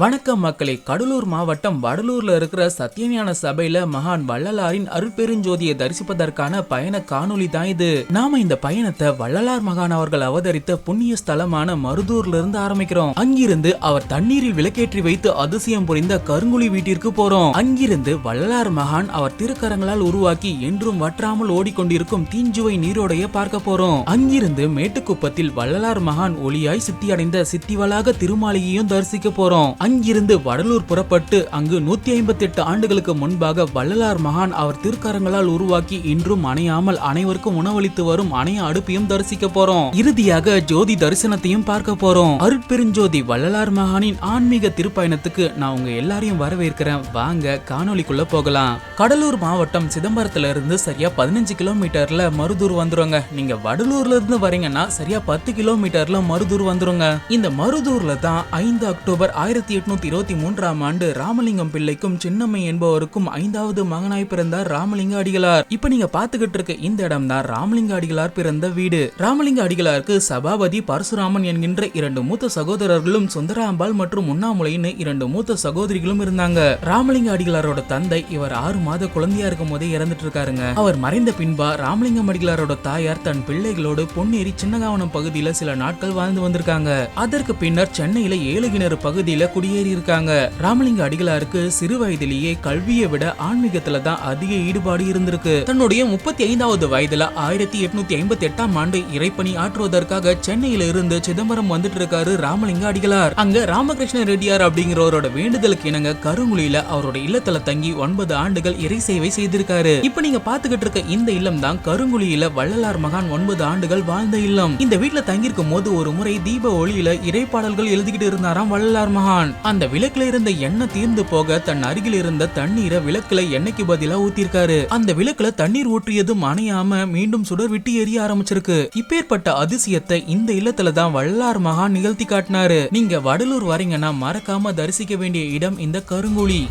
வணக்கம் மக்களை. கடலூர் மாவட்டம் வடலூர்ல இருக்கிற சத்தியஞான சபையில மகான் வள்ளலாரின் அருட்பெருஞ்சோதியை தரிசிப்பதற்கான பயண காணொளி தான் இது. நாம இந்த பயணத்தை வள்ளலார் மகான் அவர்கள் அவதரித்த புண்ணிய ஸ்தலமான மருதூர்ல இருந்து ஆரம்பிக்கிறோம். அங்கிருந்து அவர் தண்ணீரில் விளக்கேற்றி வைத்து அதிசயம் புரிந்த கருங்குழி வீட்டிற்கு போறோம். அங்கிருந்து வள்ளலார் மகான் அவர் திருக்கரங்களால் உருவாக்கி என்றும் வற்றாமல் ஓடிக்கொண்டிருக்கும் தீஞ்சுவை நீரோடைய பார்க்க போறோம். அங்கிருந்து மேட்டுக்குப்பத்தில் வள்ளலார் மகான் ஒளியாய் சித்தியடைந்த சித்திவளாக திருமாளிகையும் தரிசிக்க போறோம். அங்கிருந்து வடலூர் புறப்பட்டு அங்கு நூத்தி ஐம்பத்தி எட்டு ஆண்டுகளுக்கு முன்பாக வள்ளலார் மகான் அவர் திருக்கரங்களால் உருவாக்கி இன்றும் அணையாமல் அனைவருக்கும் உணவளித்து வரும் அணைய அடுப்பையும் தரிசிக்க போறோம். இறுதியாக ஜோதி தரிசனத்தையும் பார்க்க போறோம். அருட்பெருஞ்சோதி வள்ளலார் மகானின் ஆன்மீக திருப்பயணத்துக்கு நான் உங்க எல்லாரையும் வரவேற்கிறேன். வாங்க காணொளிக்குள்ள போகலாம். கடலூர் மாவட்டம் சிதம்பரத்துல இருந்து சரியா பதினஞ்சு கிலோமீட்டர்ல மருதூர் வந்துருங்க. நீங்க வடலூர்ல இருந்து வரீங்கன்னா சரியா பத்து கிலோமீட்டர்ல மருதூர் வந்துருங்க. இந்த மருதூர்ல தான் ஐந்து அக்டோபர் ஆயிரத்தி ஆயிரத்தி எட்நூத்தி இருபத்தி மூன்றாம் ஆண்டு ராமலிங்கம் பிள்ளைக்கும் சின்னம்மை என்பவருக்கும் ஐந்தாவது மகனாய் பிறந்தார் ராமலிங்க அடிகளார். இப்ப நீங்க பாத்துக்கிட்டு இருக்க இந்த இடம் தான் ராமலிங்க அடிகளார் பிறந்த வீடு. ராமலிங்க அடிகளாருக்கு சபாபதி பரசுராமன் என்கின்ற இரண்டு மூத்த சகோதரர்களும் சுந்தராம்பாள் மற்றும் உண்ணாமுலைன்னு இரண்டு மூத்த சகோதரிகளும் இருந்தாங்க. ராமலிங்க அடிகளாரோட தந்தை இவர் ஆறு மாத குழந்தையா இருக்கும் போதே இறந்துட்டு இருக்காருங்க. அவர் மறைந்த பின்பா ராமலிங்கம் அடிகளாரோட தாயார் தன் பிள்ளைகளோடு பொன்னேரி சின்னகாவனம் பகுதியில சில நாட்கள் வாழ்ந்து வந்திருக்காங்க. அதற்கு பின்னர் சென்னையில ஏழுகிணறு பகுதியில குடியேறி இருக்காங்க ராமலிங்க அடிகளாருக்கு சிறு வயதிலேயே கல்வியை விட ஆன்மீகத்துல தான் அதிக ஈடுபாடு இருந்திருக்கு. தன்னுடைய முப்பத்தி ஐந்தாவது வயதுல ஆயிரத்தி எட்நூத்தி ஐம்பத்தி எட்டாம் ஆண்டு இறைப்பணி ஆற்றுவதற்காக சென்னையில இருந்து சிதம்பரம் வந்துட்டு இருக்காரு ராமலிங்க அடிகளார். அங்க ராமகிருஷ்ண ரெட்டியார் அப்படிங்கிறவரோட வேண்டுதலுக்கு இணங்க கருங்குழியில அவரோட இல்லத்துல தங்கி ஒன்பது ஆண்டுகள் இறை சேவை செய்திருக்காரு. இப்ப நீங்க பாத்துக்கிட்டு இருக்க இந்த இல்லம் தான் கருங்குழியில வள்ளலார் மகான் ஒன்பது ஆண்டுகள் வாழ்ந்த இல்லம். இந்த வீட்டுல தங்கியிருக்கும் போது ஒரு முறை தீப ஒளியில இறைப்பாடல்கள் எழுதிக்கிட்டு இருந்தாராம் வள்ளலார் மகான். அந்த விளக்குல இருந்த எண்ணெய் தீர்ந்து போக தன் அருகில் இருந்த தண்ணீரை விளக்குல எண்ணெய்க்கு பதிலா ஊத்திருக்காரு. அந்த விளக்குல தண்ணீர் ஊற்றியதும் அணையாம மீண்டும் சுடர் விட்டு எரிய ஆரம்பிச்சிருக்கு. இப்பேற்பட்ட அதிசயத்தை இந்த இல்லத்துல தான் வள்ளலார் மகான் நிகழ்த்தி காட்டினாரு. நீங்க வடலூர் வரீங்கன்னா மறக்காம தரிசிக்க வேண்டிய இடம் இந்த கருங்குழி.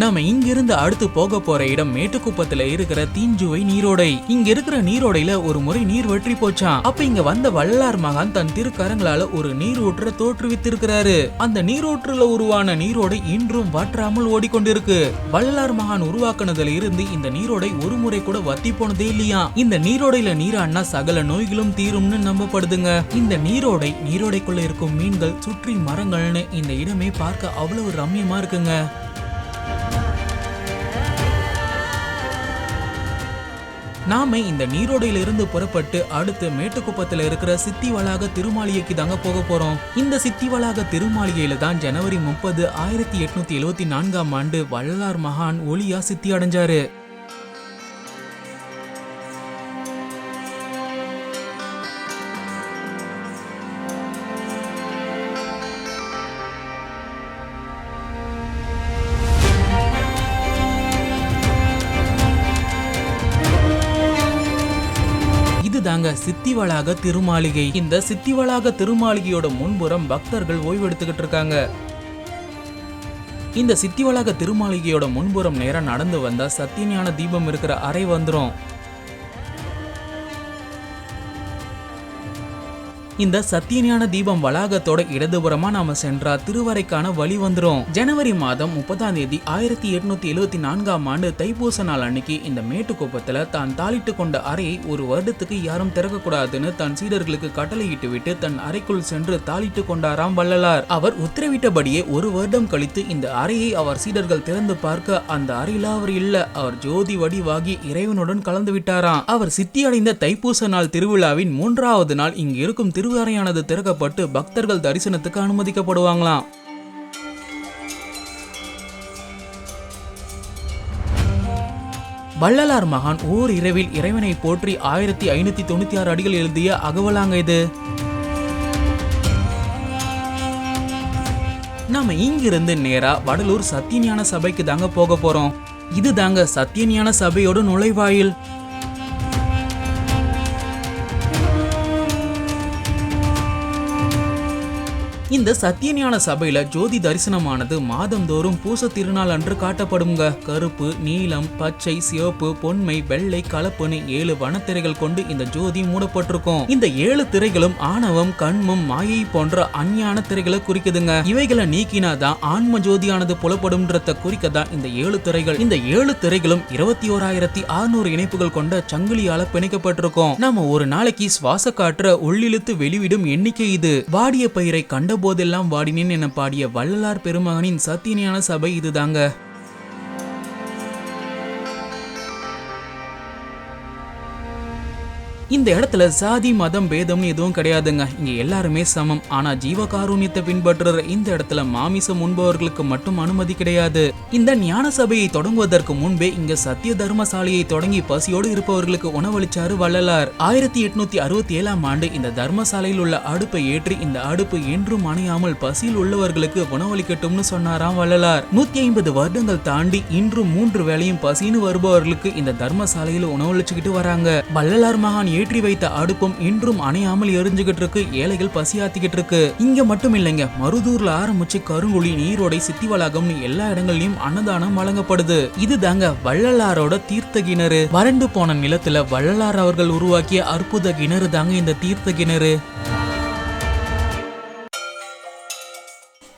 நாம இங்கிருந்து அடுத்து போக போற இடம் மேட்டுக்குப்பத்துல இருக்கிற தீஞ்சுவை நீரோடை. இங்க இருக்கிற நீரோடையில ஒரு முறை நீர் வெற்றி போச்சான் அப்ப இங்க வந்த வள்ளலார் மகான் தன் திருக்கரங்களால ஒரு நீர் தோற்றுவித்திருக்கிறாரு. அந்த நீரூற்றுல உருவான நீரோடை இன்றும் வற்றாமல் ஓடிக்கொண்டிருக்கு. வள்ளலார் மகான் உருவாக்குனதுல இருந்து இந்த நீரோடை ஒரு முறை கூட வத்தி போனதே இல்லையா? இந்த நீரோடையில நீராடினா சகல நோய்களும் தீரும்னு நம்பப்படுதுங்க. இந்த நீரோடை நீரோடைக்குள்ள இருக்கும் மீன்கள் சுற்றி மரங்கள்னு இந்த இடமே பார்க்க அவ்வளவு ரம்யமா இருக்குங்க. நாம இந்த நீரோடையில இருந்து புறப்பட்டு அடுத்து மேட்டுக்குப்பத்துல இருக்கிற சித்தி வளாக திருமாளிகைக்கு தாங்க போக போறோம். இந்த சித்தி வளாக திருமாளிகையில தான் ஜனவரி முப்பது ஆயிரத்தி எட்நூத்தி எழுவத்தி நான்காம் ஆண்டு வள்ளலார் மகான் ஒளியா சித்தி அடைஞ்சாரு. இதுதாங்க சித்திவளாக திருமாளிகை. இந்த சித்திவளாக திருமாளிகையோட முன்புறம் பக்தர்கள் ஓய்வெடுத்துக்கிட்டு இருக்காங்க. இந்த சித்திவளாக திருமாளிகையோட முன்புறம் நேரம் நடந்து வந்தா சத்தியஞான தீபம் இருக்கிற அறை வந்துரும். இந்த சத்தியஞான தீபம் வளாகத்தோட இடதுபுறமா நாம சென்றா திருவரைக்கான வழி வந்துடும் ஜனவரி மாதம் முப்பதாம் தேதி ஆயிரத்தி எட்நூத்தி எழுபத்தி நான்காம் ஆண்டு தைப்பூச நாள் அன்னைக்கு இந்த மேட்டுக்குப்பத்துல தான் தாளிட்டு கொண்ட அறையை ஒரு வருடத்துக்கு யாரும் திறக்கக்கூடாதுன்னு தன் சீடர்களுக்கு கட்டளையிட்டு விட்டு தன் அறைக்குள் சென்று தாளிட்டு கொண்டாராம் வள்ளலார். அவர் உத்தரவிட்டபடியே ஒரு வருடம் கழித்து இந்த அறையை அவர் சீடர்கள் திறந்து பார்க்க அந்த அறையில அவர் இல்ல. அவர் ஜோதி வடிவாகி இறைவனுடன் கலந்து விட்டாராம். அவர் சித்தியடைந்த தைப்பூச நாள் திருவிழாவின் மூன்றாவது நாள் இங்கு இருக்கும் திரு திருவறையானது திறக்கப்பட்டு பக்தர்கள் தரிசனத்துக்கு அனுமதிக்கப்படுவாங்களாம். வள்ளலார் மகான் ஓர் இரவில் இறைவனை போற்றி ஆயிரத்தி ஐநூத்தி தொண்ணூத்தி ஆறு அடிகள் எழுதிய அகவலாங்க இது. நாம இங்கிருந்து நேரா வடலூர் சத்தியஞான சபைக்கு தாங்க போக போறோம். இது தாங்க சத்தியஞான சபையோட நுழைவாயில். இந்த சத்தியஞான சபையில ஜோதி தரிசனமானது மாதந்தோறும் பூச திருநாள் அன்று காட்டப்படுங்க. கருப்பு நீலம் பச்சை சிவப்பு பொன்மை வெள்ளை கலப்புன்னு ஏழு வனத்திரைகள் கொண்டு இந்த ஜோதி மூடப்பட்டிருக்கும். இந்த ஏழு திரைகளும் ஆணவம் கண்மம் மாயை போன்ற அஞ்ஞான திரைகளை குறிக்குதுங்க. இவைகளை நீக்கினாதான் ஆன்ம ஜோதியானது புலப்படும்ன்றத குறிக்க தான் இந்த ஏழு திரைகள். இந்த ஏழு திரைகளும் இருபத்தி ஓராயிரத்தி அறுநூறு இணைப்புகள் கொண்ட சங்கிலியால பிணைக்கப்பட்டிருக்கும். நாம ஒரு நாளைக்கு சுவாச காற்ற உள்ளிழுத்து வெளிவிடும் எண்ணிக்கை இது. வாடிய பயிரை கண்ட போதெல்லாம் வாடினேன் என பாடிய வள்ளலார் பெருமகனின் சத்தியஞான சபை இதுதாங்க. இந்த இடத்துல சாதி மதம் பேதம்னு எதுவும் கிடையாதுங்க. இங்க எல்லாருமே சமம். ஆனா ஜீவகாருண்யத்தை பின்பற்றுற இந்த இடத்துல மாமிசம் உண்பவர்களுக்கு மட்டும் அனுமதி கிடையாது. இந்த ஞான சபையை தொடங்குவதற்கு முன்பே இங்க சத்திய தர்மசாலையை தொடங்கி பசியோடு இருப்பவர்களுக்கு உணவளிச்சாரு வள்ளலார். ஆயிரத்தி எட்நூத்தி அறுபத்தி ஏழாம் ஆண்டு இந்த தர்மசாலையில் உள்ள அடுப்பை ஏற்றி இந்த அடுப்பு என்றும் அணையாமல் பசியில் உள்ளவர்களுக்கு உணவளிக்கட்டும்னு சொன்னாராம் வள்ளலார். நூத்தி ஐம்பது வருடங்கள் தாண்டி இன்றும் மூன்று வேளையும் பசின்னு வருபவர்களுக்கு இந்த தர்மசாலையில் உணவளிச்சுக்கிட்டு வராங்க. வள்ளலார் மகான் ஏற்றி வைத்த அடுப்பும் இன்றும் அணையாமல் எரிஞ்சுகிட்டு இருக்கு ஏழைகள் பசியாத்திக்கிட்டு இருக்கு இங்க மட்டும் இல்லைங்க மருதூர்ல ஆரம்பிச்சு கருங்குழி நீரோடை சித்திவளாகம்னு எல்லா இடங்கள்லயும் அன்னதானம் வழங்கப்படுது. இதுதாங்க வள்ளலாரோட தீர்த்த கிணறு வறண்டு போன நிலத்துல வள்ளலார் அவர்கள் உருவாக்கிய அற்புத கிணறு தாங்க இந்த தீர்த்த கிணறு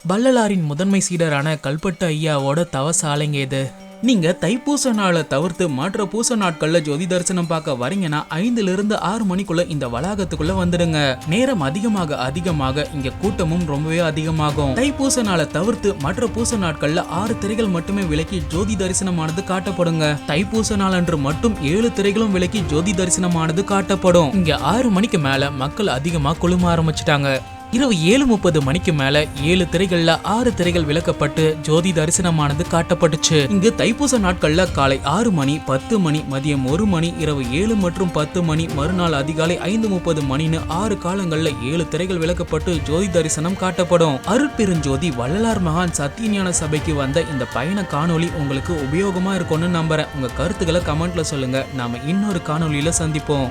வள்ளலாரின் முதன்மை சீடரான கல்பட்டு ஐயாவோட தவசாலைங்க இது. நீங்க தைப்பூச நாளை தவிர்த்து மற்ற பூச நாட்கள்ல ஜோதி தரிசனம் பார்க்க வரீங்கன்னா ஐந்துல இருந்து ஆறு மணிக்குள்ள இந்த வளாகத்துக்குள்ள வந்துடுங்க. நேரம் அதிகமாக அதிகமாக இங்க கூட்டமும் ரொம்பவே அதிகமாகும். தைப்பூச நாளை தவிர்த்து மற்ற பூச நாட்கள்ல ஆறு திரைகள் மட்டுமே விலக்கி ஜோதி தரிசனமானது காட்டப்படுங்க. தைப்பூச நாள் அன்று மட்டும் ஏழு திரைகளும் விலக்கி ஜோதி தரிசனமானது காட்டப்படும். இங்க ஆறு மணிக்கு மேல மக்கள் அதிகமா குழும ஆரம்பிச்சிட்டாங்க. இரவு ஏழு முப்பது மணிக்கு மேல ஏழு திரைகள்ல ஆறு திரைகள் விளக்கப்பட்டு ஜோதி தரிசனமானது காட்டப்பட்டுச்சு. இங்கு தைப்பூச நாட்கள்ல காலை ஆறு மணி பத்து மணி மதியம் ஒரு மணி இரவு ஏழு மற்றும் பத்து மணி மறுநாள் அதிகாலை ஐந்து முப்பது மணின்னு ஆறு காலங்கள்ல ஏழு திரைகள் விளக்கப்பட்டு ஜோதி தரிசனம் காட்டப்படும். அருட்பெருஞ்சோதி வள்ளலார் மகான் சத்தியஞான சபைக்கு வந்த இந்த பயண காணொளி உங்களுக்கு உபயோகமா இருக்கும்னு நம்புறேன். உங்க கருத்துக்களை கமெண்ட்ல சொல்லுங்க. நாம இன்னொரு காணொலியில சந்திப்போம்.